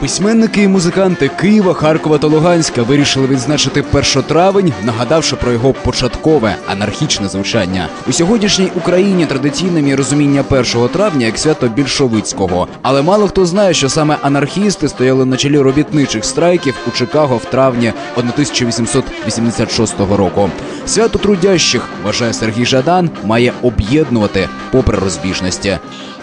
Письменники і музиканти Києва, Харкова та Луганська вирішили відзначити 1 травень, нагадавши про його початкове анархічне звучання. У сьогоднішній Україні традиційним є розуміння 1 травня як свято більшовицького. Але мало хто знає, що саме анархісти стояли на чолі робітничих страйків у Чикаго в травні 1886 року. Свято трудящих, вважає Сергій Жадан, має об'єднувати попри розбіжності.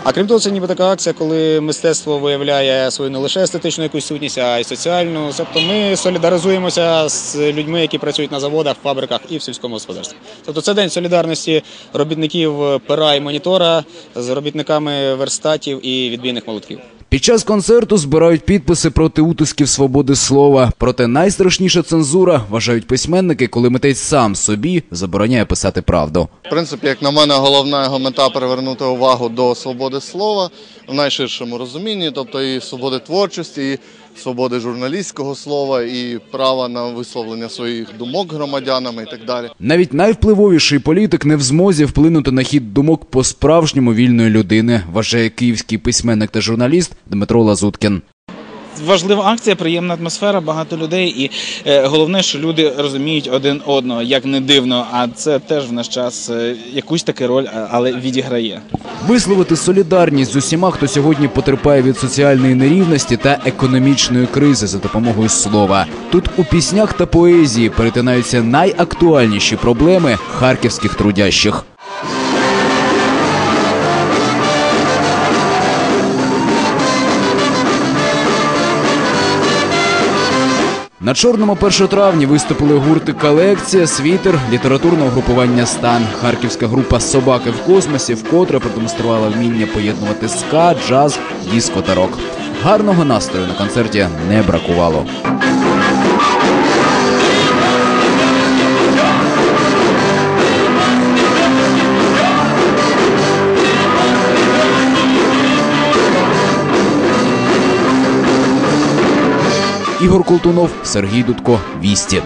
А крім того, це ніби така акція, коли мистецтво виявляє свою не лише естетичну якусь сутність, а й соціальну. Тобто ми солідаризуємося з людьми, які працюють на заводах, фабриках і в сільському господарстві. Тобто це день солідарності робітників пера і монітора з робітниками верстатів і відбійних молотків. Під час концерту збирають підписи проти утисків свободи слова. Проте найстрашніша цензура вважають письменники, коли митець сам собі забороняє писати правду. В принципі, як на мене, головна його мета привернути увагу до свободи слова в найширшому розумінні, тобто і свободи творчості, і свободи журналістського слова, і права на висловлення своїх думок громадянами і так далі. Навіть найвпливовіший політик не в змозі вплинути на хід думок по справжньому вільної людини, вважає київський письменник та журналіст Дмитро Лазуткін. Важлива акція, приємна атмосфера, багато людей, і е, головне, що люди розуміють один одного, як не дивно. А це теж в наш час е, якусь таку роль, але відіграє. Висловити солідарність з усіма, хто сьогодні потерпає від соціальної нерівності та економічної кризи за допомогою слова. Тут у піснях та поезії перетинаються найактуальніші проблеми харківських трудящих. На чорному 1 травня виступили гурти Колекція, Світер, літературного групування Стан. Харківська група Собаки в космосі вкотре продемонструвала вміння поєднувати ска, джаз, диско та рок. Гарного настрою на концерті не бракувало. Ігор Колтунов, Сергій Дудко, Вісті.